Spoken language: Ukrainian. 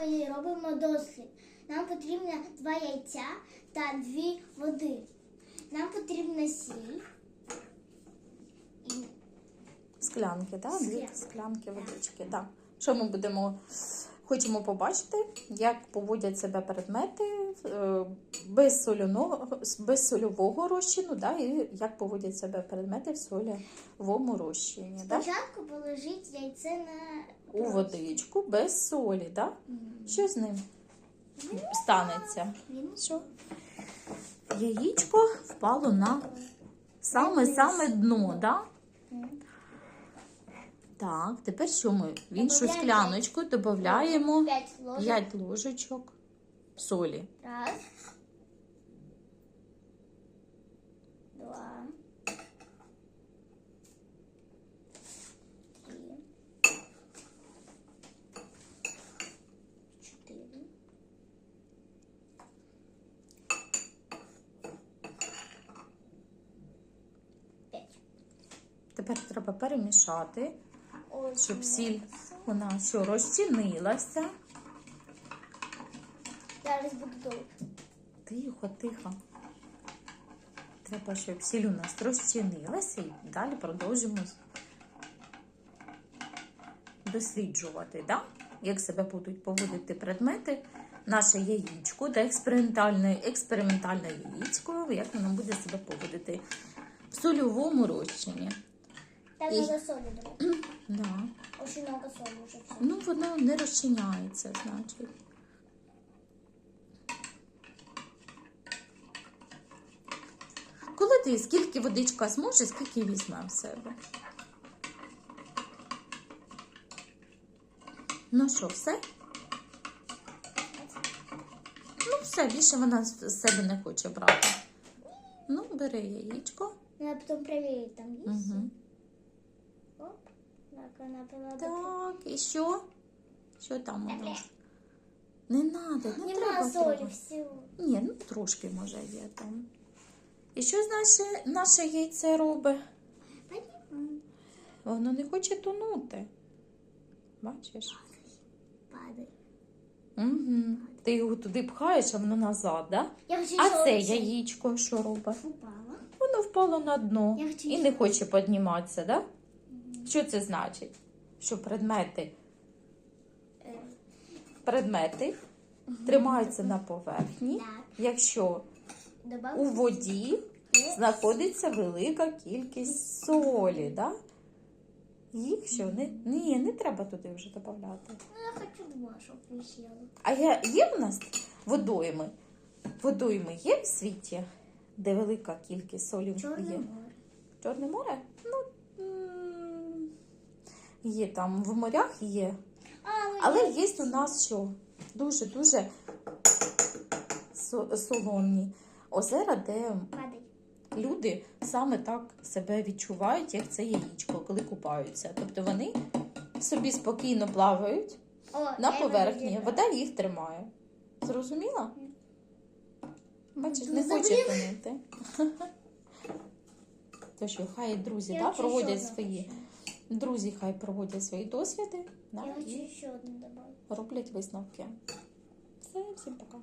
ми робимо дослід. Нам потрібно два яйця та дві води. Нам потрібна сіль. Склянки, так? Дві Склянки. склянки водички. Так. Що ми будемо хочемо побачити, як поводять себе предмети е, без соляного, без сольового розчину, да, і як поводять себе предмети в сольовому розчині. Да? спочатку положіть яйце на У водичку без солі. Да? Що з ним станеться? Він Що? Яєчко впало на саме-саме дно, да? Так, тепер що ми? В іншу Добавляємо скляночку додаємо п'ять ложок. 5 ложечок солі. Раз. Два. Три. Чотири. П'ять. Тепер треба перемішати, щоб у сіль нас. вона що розчинилася. Зараз буду довго. Тихо, тихо. Треба, щоб сіль у нас розчинилася і далі продовжимо досліджувати, да? як себе будуть поводити предмети, наше яєчко та експериментальне, експериментальне яєчко, як воно буде себе поводити в сольовому розчині. Так І- много солі даю. Да. Очень много солі вже все. Ну, воно не розчиняється, значить. Коли ти скільки водичка зможе, скільки візьме в себе. Ну що, все? Ну, все, більше вона з з себе не хоче брати. Ну, бери яєчко. Надо потом проверить, там есть. Угу. Оп. Так, она была Так, і що? Що там у нас? Не надо, не Нема треба. солі трогати. всього. Ні, ну трошки може є там. І що наше, наше яйце робить? Воно не хоче тонути. Бачиш? Падай. Угу. Ти його туди пхаєш, а воно назад, да? Я хочу А це оце. яєчко що робить? Упала. Воно впало на дно Я хочу і не хоче підніматися, да? Що це значить? Що предмети, предмети тримаються на поверхні, якщо у воді знаходиться велика кількість солі, да? Їх що не, ні, не треба туди вже додавати. Ну, я хочу два, щоб висіло. А є, є в нас водойми? Водойми є в світі, де велика кількість солі Чорне є? море. Чорне море? Ну, є там в морях є. Ну, Але є у нас що? Дуже-дуже со- солоні озера, де люди саме так себе відчувають, як це яєчко, коли купаються. Тобто вони собі спокійно плавають О, на поверхні, вода їх тримає. Зрозуміла? Бачиш, не Ну, хоче тонути. То що, хай друзі да, проводять свої. Друзі, хай проводять свої досвіди да, Я хочу і ще роблять висновки. Все, всім пока.